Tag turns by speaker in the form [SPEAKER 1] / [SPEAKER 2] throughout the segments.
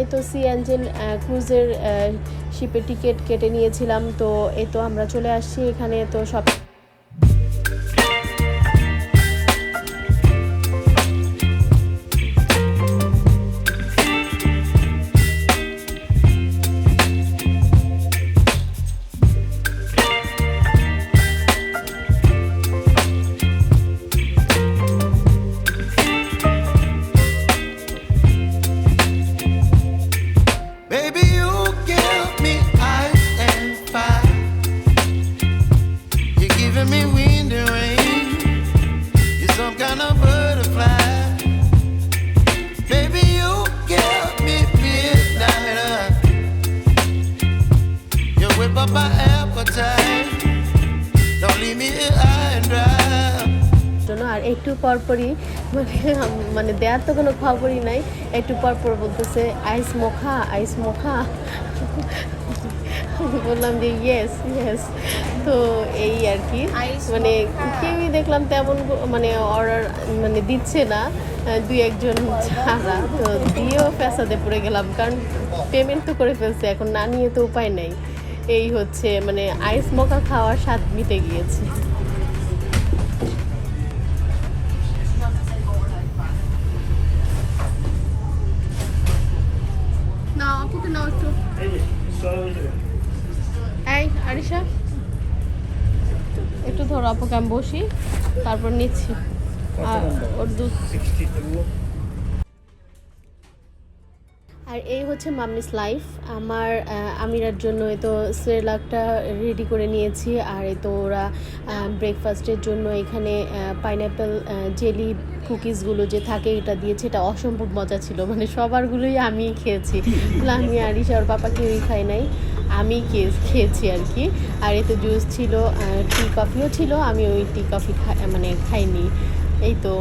[SPEAKER 1] এই তো C Angel ক্রুজের শিপে টিকিট কেটে নিয়েছিলাম, তো এ তো আমরা চলে আসছি এখানে, তো সব জন্য আর একটু পরপরই মানে মানে দেওয়ার তো কোনো খবরই নাই। একটু পরপর বলতেছে, আইস মোখা আইস মোখা। বললাম যে ইয়েস ইয়েস তো এই আর কি। মানে কেউই দেখলাম তেমন মানে অর্ডার মানে দিচ্ছে না। দুই একজন ছাড়া। তো দিয়েও পেঁচাতে পড়ে গেলাম। কারণ পেমেন্ট তো করে ফেলছে। এখন না নিয়ে তো উপায় নেই। এই হচ্ছে মানে আইস মকা খাওয়ার স্বাদ মিটে গিয়েছে। আমি বসি তারপর নিচ্ছি। আর ওর দুধ। আর এই হচ্ছে মাম্মিস লাইফ। আমার আমিরার জন্য এই তো সেরেলাকটা রেডি করে নিয়েছি আর এই তো ওরা ব্রেকফাস্টের জন্য এখানে পাইনঅ্যাপেল জেলি কুকিজগুলো যে থাকে এটা দিয়েছে এটা অসম্ভব মজা ছিল। মানে সবারগুলোই আমি খেয়েছি। আমি আরিশা ওর পাপা কেউই খাই নাই। আমি খেয়েছি আর কি আর এতে জুস ছিল টি কফিও ছিল আমি ওই টি কফি মানে খাইনি এই তো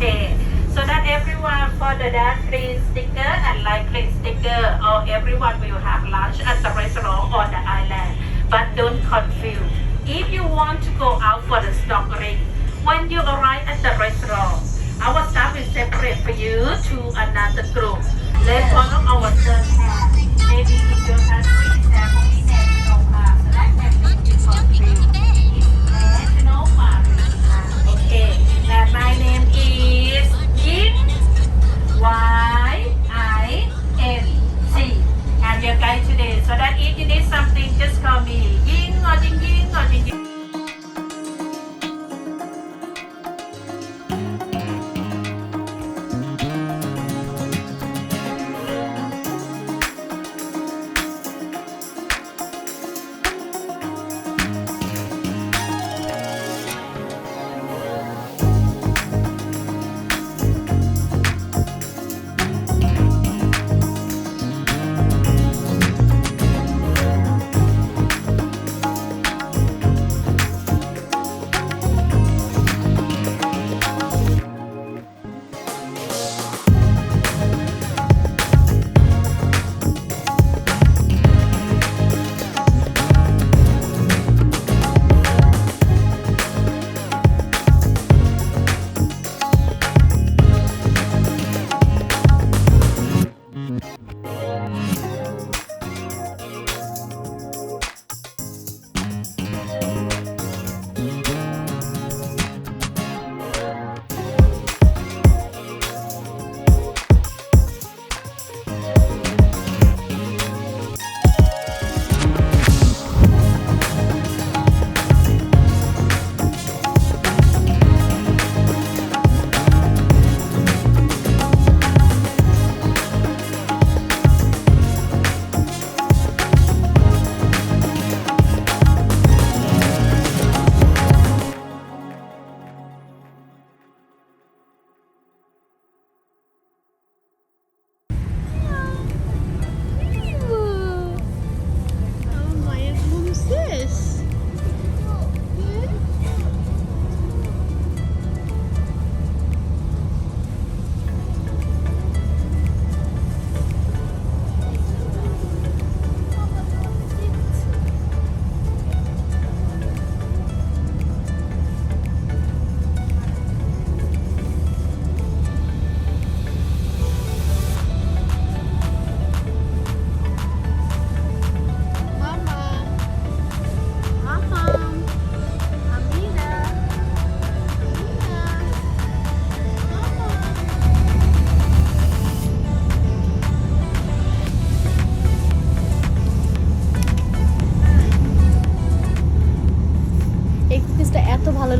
[SPEAKER 2] Okay, so that everyone for the dance please sticker and like please sticker or everyone will have lunch at the restaurant on the island. But don't confuse. If you want to go out for the snorkeling, when you arrive at the restaurant, our staff will separate for you to another group. Let's our turn hand. Maybe can. Okay, and my name is Yin Y I N C. I'm your guide today. So that if you need something, just call me Yin or Jing Yin or Jing Jing.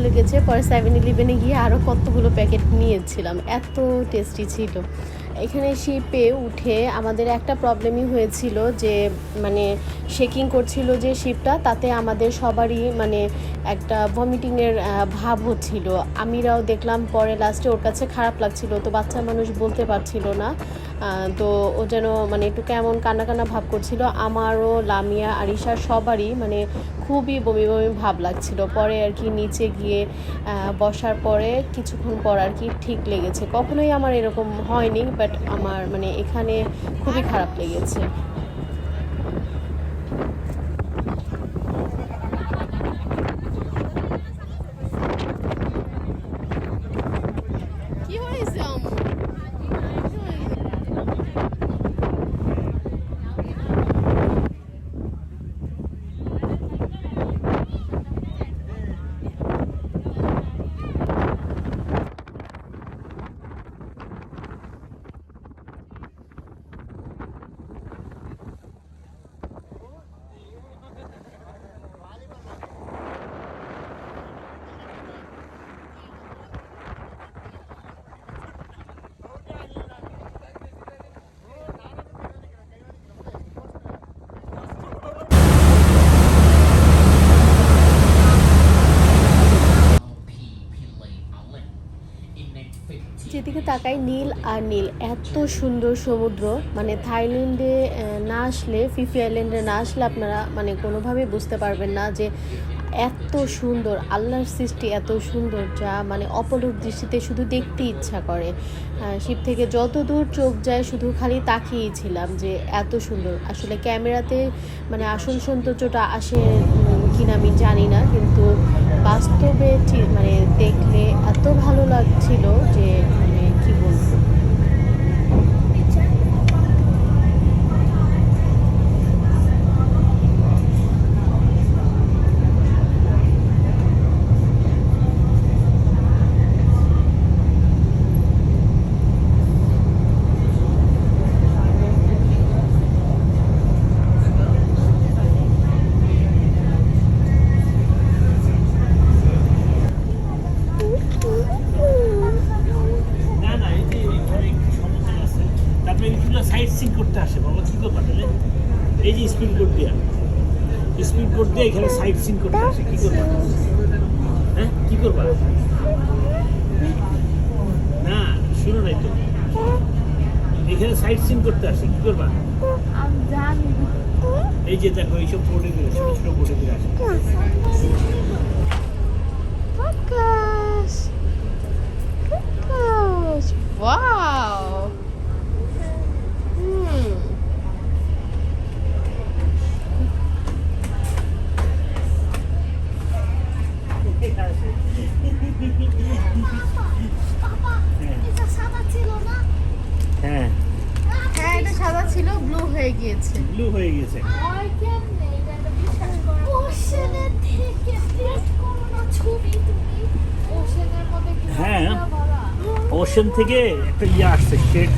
[SPEAKER 1] ভালো লেগেছে, পরে seven ইলেভেনে গিয়ে আরও কতগুলো packet নিয়েছিলাম। এত tasty ছিল। এখানে শিপে উঠে আমাদের একটা প্রবলেমই হয়েছিল যে মানে শেকিং করছিল যে শিপটা তাতে আমাদের সবারই মানে একটা ভমিটিংয়ের ভাব হচ্ছিল। আমিরাও দেখলাম পরে লাস্টে ওর কাছে খারাপ লাগছিল, তো বাচ্চা মানুষ বলতে পারছিল না। তো ও যেন মানে একটু কেমন কান্না কান্না ভাব করছিল। আমারও, লামিয়া, আরিশা সবারই মানে খুবই বমি বমি ভাব লাগছিল। পরে আর কি নিচে গিয়ে বসার পরে কিছুক্ষণ পর আর কি ঠিক লেগেছে। কখনোই আমার এরকম হয়নি বাট আমার মানে এখানে খুবই খারাপ লেগেছে কি হয়েছে আম্মু কি হয়েছে? যেদিকে তাকাই নীল আর নীল। এত সুন্দর সমুদ্র। মানে থাইল্যান্ডে না আসলে ফিফি আইল্যান্ডে না আসলে আপনারা মানে কোনোভাবেই বুঝতে পারবেন না যে এত সুন্দর, আল্লাহর সৃষ্টি এত সুন্দর যা মানে অপলক দৃষ্টিতে শুধু দেখতে ইচ্ছা করে। শিব থেকে যত দূর চোখ যায় শুধু খালি তাকিয়েই ছিলাম যে এত সুন্দর। আসলে ক্যামেরাতে মানে আসল সৌন্দর্যটা আসে কিনা আমি জানি না, কিন্তু বাস্তবে মানে দেখলে এত ভালো লাগছিল যে মানে কি বলব
[SPEAKER 3] না না এই যে এখানে একটু সমস্যা আছে তারপরে এগুলো সাইড সিন করতে আসে বাবা কি করবা তাহলে এই যে স্পিড বোর্ড দিয়া স্পিড বোর্ড দিয়ে সাইড করতে আসে কি করবা? হ্যাঁ? কি করবা? না, শুনো নাই তো। এখানে সাইড সিন করতে আসে, কি করবা? এই যে দেখো, এইসব বোর্ডে দিয়ে ছোট ছোট বোর্ডে দিয়ে আসে!
[SPEAKER 1] Wow! Hmm.
[SPEAKER 3] হ্যাঁ
[SPEAKER 1] হ্যাঁ এটা সাদা ছিল ব্লু হয়ে গিয়েছে
[SPEAKER 3] ব্লু হয়ে কি
[SPEAKER 4] হ্যাঁ ওশান থেকে একটা ইয়ে আসছে শেড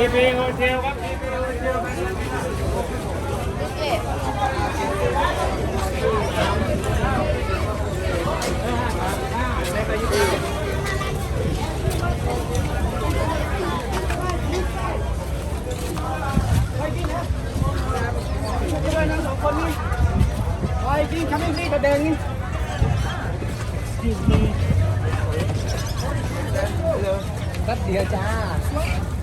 [SPEAKER 4] พีพีโฮ
[SPEAKER 3] เทลครับพี
[SPEAKER 1] พีโฮเทลไปกินนะไขมิ้นนี่กระเดงนี่
[SPEAKER 3] แป๊บเดียวจ้า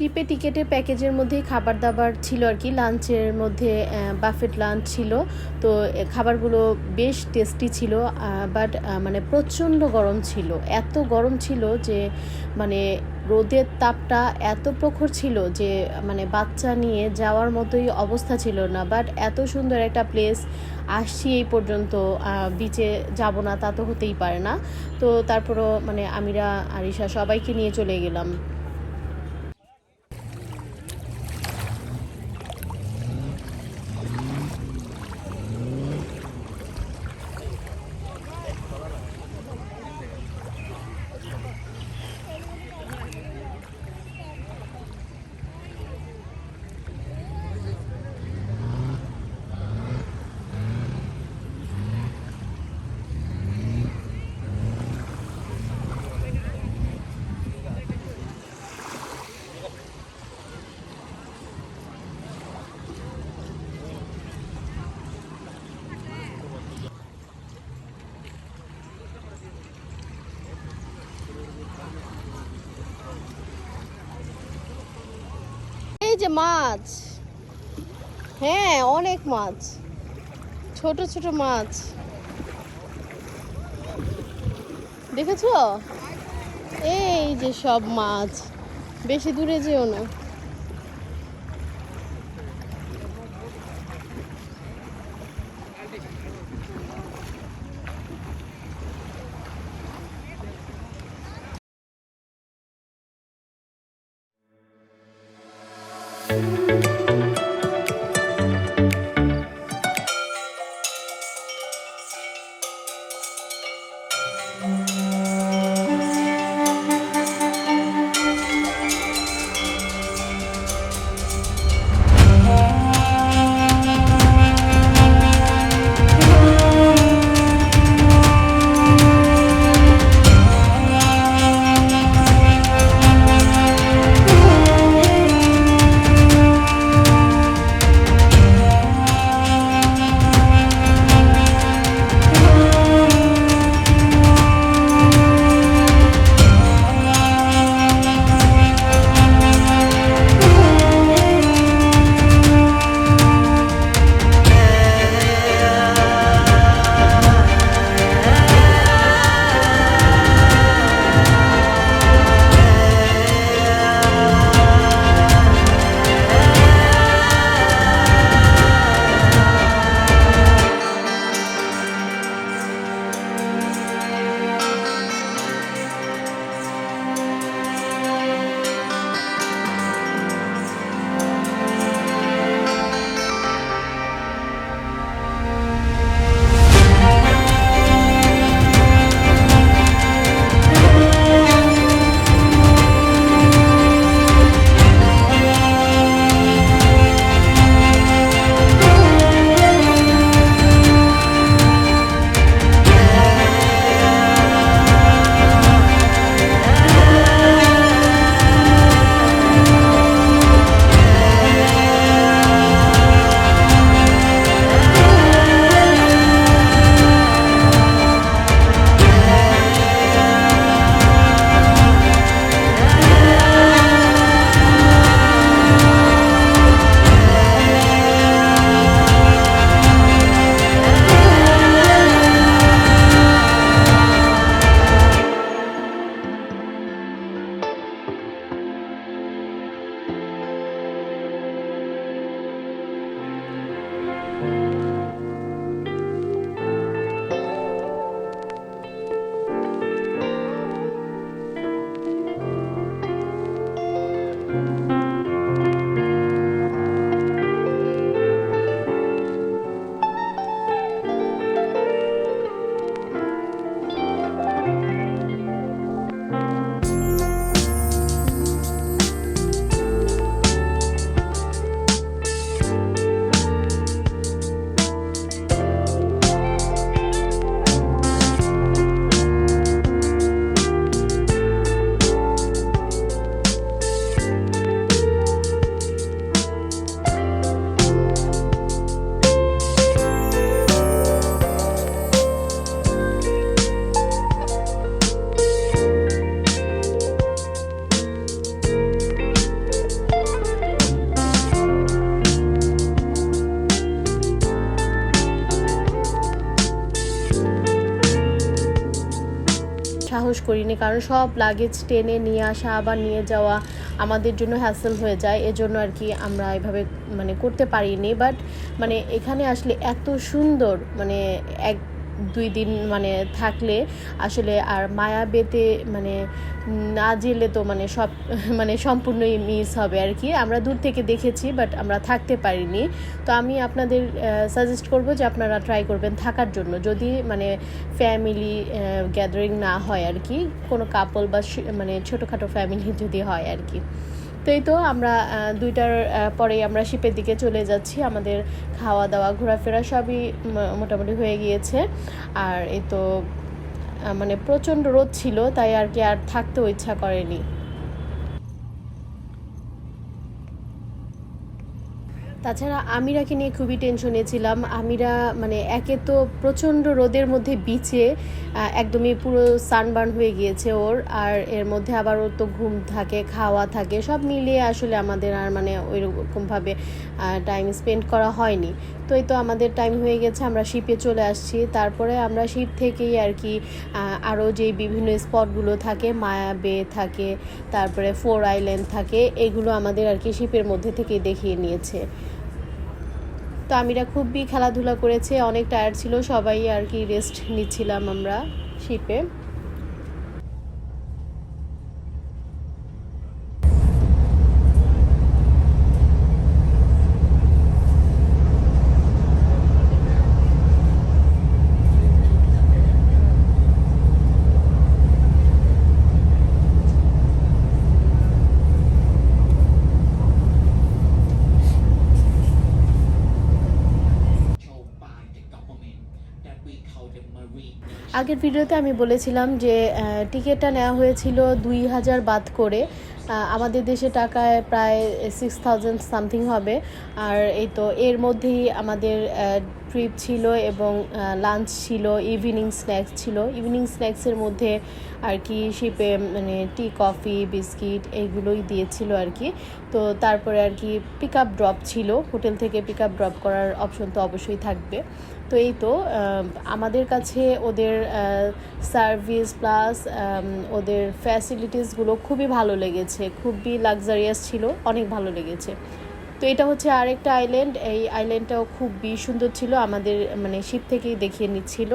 [SPEAKER 1] ট্রিপে টিকেটের প্যাকেজের মধ্যেই খাবার দাবার ছিল আর কি। লাঞ্চের মধ্যে বাফেট লাঞ্চ ছিল। তো খাবারগুলো বেশ টেস্টি ছিল বাট মানে প্রচণ্ড গরম ছিল। এত গরম ছিল যে মানে রোদের তাপটা এত প্রখর ছিল যে মানে বাচ্চা নিয়ে যাওয়ার মতোই অবস্থা ছিল না। বাট এত সুন্দর একটা প্লেস, আসছি এই পর্যন্ত বিচে যাব না, তা তো হতেই পারে না। তো, তারপরও মানে আমিরা, আরিশা সবাইকে নিয়ে চলে গেলাম। যে মাছ? হ্যাঁ অনেক মাছ। ছোট ছোট মাছ। দেখেছ? এই যে সব মাছ। বেশি দূরে যেও না। সাহস করিনি, কারণ সব লাগেজ টেনে নিয়ে আসা, আবার নিয়ে যাওয়া আমাদের জন্য হ্যাসেল হয়ে যায়। এজন্য আর কি আমরা এভাবে মানে করতে পারিনি। বাট মানে এখানে আসলে এত সুন্দর মানে এক দুই দিন মানে থাকলে আসলে আর মায়া বেতে মানে না জেলে তো মানে সব মানে সম্পূর্ণই মিস হবে আর কি। আমরা দূর থেকে দেখেছি বাট আমরা থাকতে পারিনি। তো আমি আপনাদের সাজেস্ট করব যে আপনারা ট্রাই করবেন থাকার জন্য। যদি মানে ফ্যামিলি গ্যাদারিং না হয় আর কি, কোনো কাপল বা মানে ছোটোখাটো ফ্যামিলি যদি হয় আর কি। তো এই তো আমরা দুইটার পরে আমরা শিপের দিকে চলে যাচ্ছি। আমাদের খাওয়া দাওয়া ঘোরাফেরা সবই মোটামুটি হয়ে গিয়েছে। আর এই তো মানে প্রচণ্ড রোদ ছিল, তাই আর কি আর থাকতেও ইচ্ছা করেনি। তাছাড়া আমিরাকে নিয়ে খুবই টেনশনে ছিলাম। আমিরা মানে একে তো প্রচণ্ড রোদের মধ্যে বিচে একদমই পুরো সানবার্ন হয়ে গিয়েছে ওর। আর এর মধ্যে আবার ওর তো ঘুম থাকে, খাওয়া থাকে, সব মিলিয়ে আসলে আমাদের আর মানে ওই রকমভাবে টাইম স্পেন্ড করা হয়নি। তো এই তো আমাদের টাইম হয়ে গেছে, আমরা শিপে চলে আসছি। তারপরে আমরা শিপ থেকেই আর কি আরও যে বিভিন্ন স্পটগুলো থাকে, মায়া বে থাকে, তারপরে ফোর আইল্যান্ড থাকে, এগুলো আমাদের আর কি শিপের মধ্যে থেকে দেখিয়ে নিয়েছে। তো আমিরা খুবই খেলাধুলা করেছে, অনেক টায়ার্ড ছিল, সবাই আর কি রেস্ট নিচ্ছিলাম আমরা শিপে আগের ভিডিওতে আমি বলেছিলাম যে টিকিটটা নেওয়া হয়েছিল দুই হাজার বাদ করে। আমাদের দেশে টাকায় প্রায় সিক্স থাউজেন্ড সামথিং হবে। আর এই তো এর মধ্যেই আমাদের ট্রিপ ছিল এবং লাঞ্চ ছিল ইভিনিং স্ন্যাক্স ছিল। ইভিনিং স্ন্যাক্সের মধ্যে আর কি শিপে মানে টি কফি বিস্কিট এইগুলোই দিয়েছিল আর কি। তো তারপরে আর কি পিক আপ ড্রপ ছিল। হোটেল থেকে পিক আপ ড্রপ করার অপশন তো অবশ্যই থাকবে। তো এই তো আমাদের কাছে ওদের সার্ভিস প্লাস ওদের ফ্যাসিলিটিসগুলো খুবই ভালো লেগেছে। খুবই লাক্সারিয়াস ছিল, অনেক ভালো লেগেছে। তো এটা হচ্ছে আরেকটা আইল্যান্ড এই আইল্যান্ডটাও খুবই সুন্দর ছিল। আমাদের মানে শিপ থেকেই দেখিয়ে নিচ্ছিল।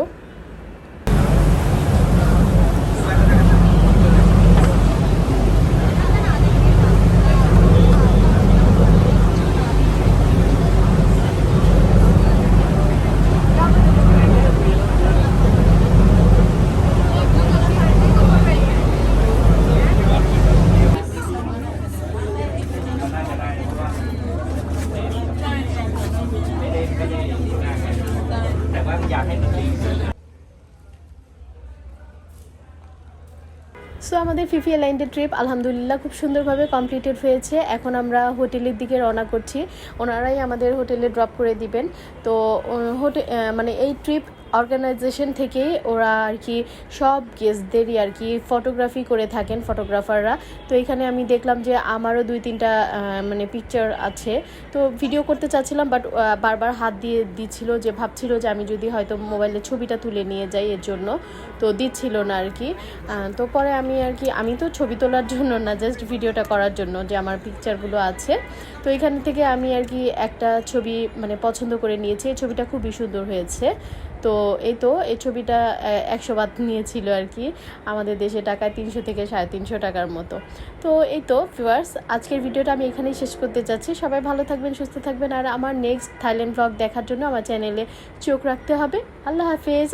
[SPEAKER 1] আমাদের ফিফি লাইন্ডের ট্রিপ আলহামদুলিল্লাহ খুব সুন্দরভাবে কমপ্লিটেড হয়েছে। এখন আমরা হোটেলের দিকে রওনা করছি। ওনারাই আমাদের হোটেলে ড্রপ করে দিবেন। তো হোটে মানে এই ট্রিপ অর্গানাইজেশন থেকেই ওরা আর কি সব গেস্টদেরই আর কি ফটোগ্রাফি করে থাকেন ফটোগ্রাফাররা তো এখানে আমি দেখলাম যে আমারও দুই তিনটা মানে পিকচার আছে। তো ভিডিও করতে চাচ্ছিলাম বাট বারবার হাত দিয়ে দিচ্ছিল যে, ভাবছিল যে আমি যদি হয়তো মোবাইলে ছবিটা তুলে নিয়ে যাই এর জন্য। তো দিচ্ছিল না আর কি। তো পরে আমি আর কি, আমি তো ছবি তোলার জন্য না জাস্ট ভিডিওটা করার জন্য যে আমার পিকচারগুলো আছে। তো এখান থেকে আমি আর কি একটা ছবি মানে পছন্দ করে নিয়েছি। এই ছবিটা খুবই সুন্দর হয়েছে। তো এই তো, এই ছবিটা একশো বাদ নিয়েছিল আর কি। আমাদের দেশে টাকায় তিনশো থেকে সাড়ে তিনশো টাকার মতো। তো এই তো ফিওয়ার্স আজকের ভিডিওটা আমি এখানেই শেষ করতে যাচ্ছি। সবাই ভালো থাকবেন, সুস্থ থাকবেন। আর আমার নেক্সট থাইল্যান্ড ব্লগ দেখার জন্য আমার চ্যানেলে চোখ রাখতে হবে। আল্লাহ হাফেজ।